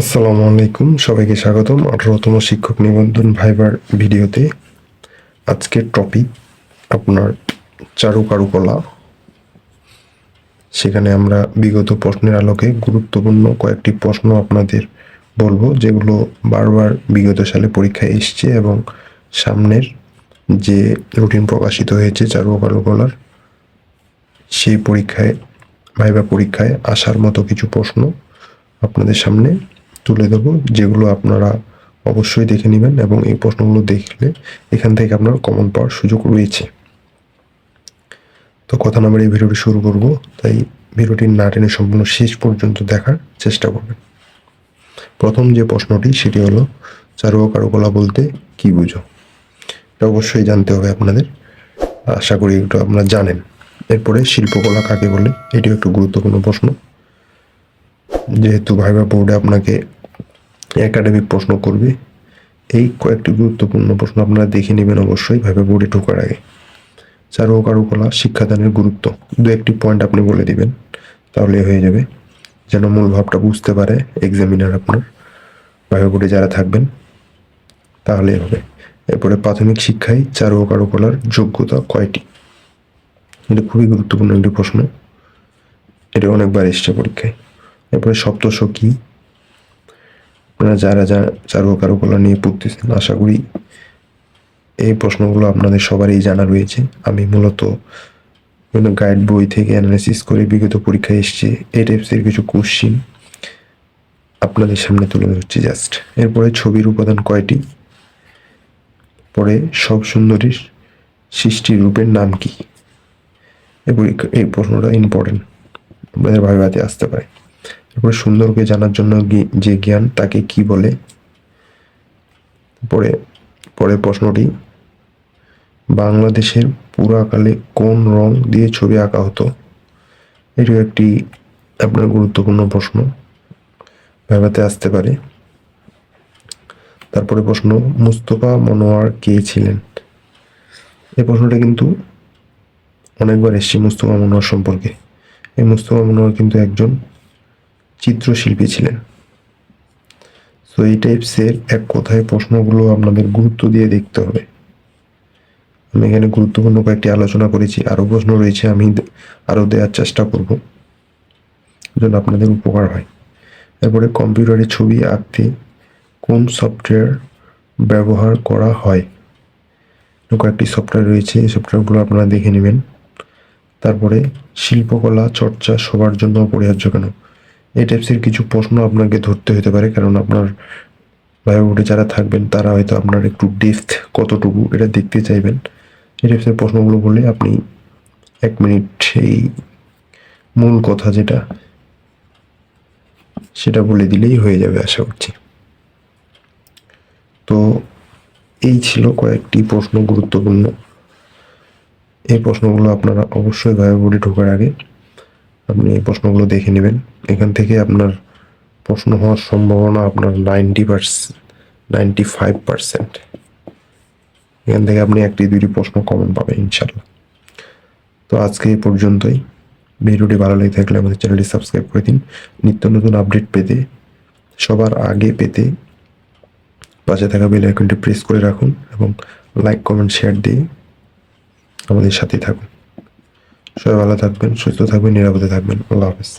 আসসালামু আলাইকুম, সবাইকে স্বাগতম আঠারোতম শিক্ষক নিবন্ধন ভাইবার ভিডিওতে। আজকের টপিক আপনার চারু কারুকলা সেখানে আমরা বিগত প্রশ্নের আলোকে গুরুত্বপূর্ণ কয়েকটি প্রশ্ন আপনাদের বলব, যেগুলো বারবার বিগত সালে পরীক্ষায় এসছে এবং সামনের যে রুটিন প্রকাশিত হয়েছে চারু কারুকলার সেই পরীক্ষায়, ভাইবা পরীক্ষায় আসার মতো কিছু প্রশ্ন আপনাদের সামনে তুলে দেবো যেগুলো আপনারা অবশ্যই দেখে নেবেন এবং এই প্রশ্নগুলো দেখলে এখান থেকে আপনার কমন পাওয়ার সুযোগ রয়েছে। তো কথা নাম্বার এই ভিডিওটি শুরু করব, তাই ভিডিওটি না টেনে সম্পূর্ণ শেষ পর্যন্ত দেখার চেষ্টা করবেন। প্রথম যে প্রশ্নটি, সেটি হলো চারু কারুকলা বলতে কি বুঝো? এটা অবশ্যই জানতে হবে আপনাদের। আশা করি একটু আপনারা জানেন। এরপরে শিল্পকলা কাকে বলে, এটিও একটু গুরুত্বপূর্ণ প্রশ্ন। যেহেতু ভাইবা বোর্ডে আপনাকে একাডেমিক প্রশ্ন করবে। এই কয়েকটি গুরুত্বপূর্ণ প্রশ্ন আপনারা দেখে নেবেন অবশ্যই ভাইবা বোর্ডে ঢোকার আগে। চারু ও কারুকলা শিক্ষাদানের গুরুত্ব, দু একটি পয়েন্ট আপনি বলে দিবেন, তাহলে হয়ে যাবে। যেন মূল ভাবটা বুঝতে পারে এক্সামিনার আপনার। ভাইবা বোর্ডে যারা থাকবেন, তাহলে হবে। এরপরে প্রাথমিক শিক্ষায় চারু ও কারুকলার যোগ্যতা কয়টি? এটা খুবই গুরুত্বপূর্ণ একটি প্রশ্ন। এটা অনেকবার এসছে পরীক্ষায়। এরপরে সপ্তশ কি আপনারা যারা যা চারু কারুকলা নিয়ে পড়তেছেন, আশা করি এই প্রশ্নগুলো আপনাদের সবারই জানা রয়েছে। আমি মূলত বিভিন্ন গাইড বই থেকে অ্যানালাইসিস করে বিগত পরীক্ষায় এসছে, এই টাইপসের কিছু কোশ্চিন আপনাদের সামনে তুলে ধরছি জাস্ট এরপরে ছবির উপাদান কয়টি? পরে সব সুন্দরীর সৃষ্টি রূপের নাম কি? এই পরীক্ষা এই প্রশ্নটা ইম্পর্টেন্ট আপনাদের ভাবিবাতে আসতে পারে। এরপরে সুন্দরকে জানার জন্য যে জ্ঞান তাকে কি বলে? পরে পরের প্রশ্নটি, বাংলাদেশের পুরাকালে কোন রং দিয়ে ছবি আঁকা হতো? এটিও একটি আপনার গুরুত্বপূর্ণ প্রশ্ন। ভাবাতে আসতে পারে। তারপরে প্রশ্ন, মুস্তফা মনোয়ার কে ছিলেন? এই প্রশ্নটা কিন্তু অনেকবার এসছে মুস্তফা মনোয়ার সম্পর্কে। এই মুস্তফা মনোয়ার কিন্তু একজন চিত্রশিল্পী ছিলেন। তো এই টাইপসের এক কথায় প্রশ্নগুলো আপনাদের গুরুত্ব দিয়ে দেখতে হবে। আমি এখানে গুরুত্বপূর্ণ কয়েকটি আলোচনা করেছি। আরও প্রশ্ন রয়েছে, আমি আরও দেওয়ার চেষ্টা করব যেন আপনাদের উপকার হয়। এরপরে, কম্পিউটারে ছবি আঁকতে কোন সফটওয়্যার ব্যবহার করা হয়? কয়েকটি সফটওয়্যার রয়েছে, এই সফটওয়্যারগুলো আপনারা দেখে নেবেন। তারপরে, শিল্পকলা চর্চা সবার জন্য অপরিহার্য কেন? এই টাইপসের কিছু প্রশ্ন আপনাকে ধরতে হতে পারে, কারণ আপনার বায়োবোর্ডে যারা থাকবেন, তারা হয়তো আপনার একটু ডেপথ কতটুকু এটা দেখতে চাইবেন। এই টাইপসের প্রশ্নগুলো বলে আপনি এক মিনিট সেই মূল কথা যেটা, সেটা বলে দিলেই হয়ে যাবে আশা করছি। তো এই ছিল কয়েকটি প্রশ্ন গুরুত্বপূর্ণ। এই প্রশ্নগুলো আপনারা অবশ্যই বায়োবোর্ডে ঢোকার আগে আপনি এই প্রশ্নগুলো দেখে নেবেন। এখান থেকে আপনার প্রশ্ন হওয়ার সম্ভাবনা আপনার ninety percent ninety five percent এখান থেকে আপনি একটি দুইটি প্রশ্ন কমন পাবেন ইনশাল্লাহ তো আজকে এই পর্যন্তই। ভিডিওটি ভালো লেগে থাকলে আমাদের চ্যানেলটি সাবস্ক্রাইব করে দিন। নিত্য নতুন আপডেট পেতে, সবার আগে পেতে পাশে থাকা বেল আইকনটি প্রেস করে রাখুন এবং লাইক কমেন্ট শেয়ার দিয়ে আমাদের সাথেই থাকুন। সবাই ভালো থাকবেন সুস্থ থাকবেন নিরাপদে থাকবেন। আল্লাহ হাফেজ।